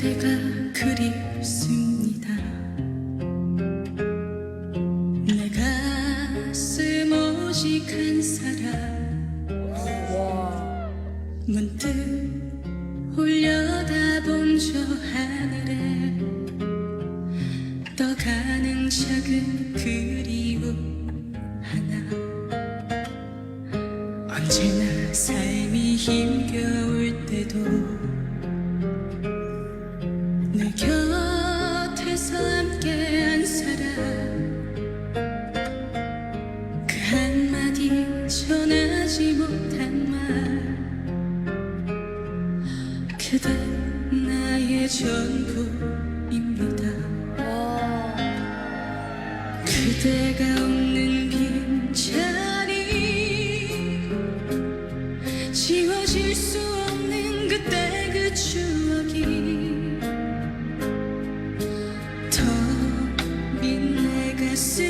그대가 그립습니다. 내 가슴 오직 한 사람. 문득 올려다본 저 하늘에 떠가는 작은 그리움 언제나 삶이 힘겨 그댄 나의 전부입니다. 그대가 없는 빈 자리 지워질 수 없는 그때 그 추억이 더 빈 내 가슴.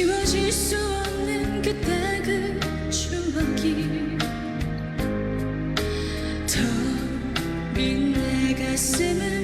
그때 그 추억이 더 빈 내 가슴을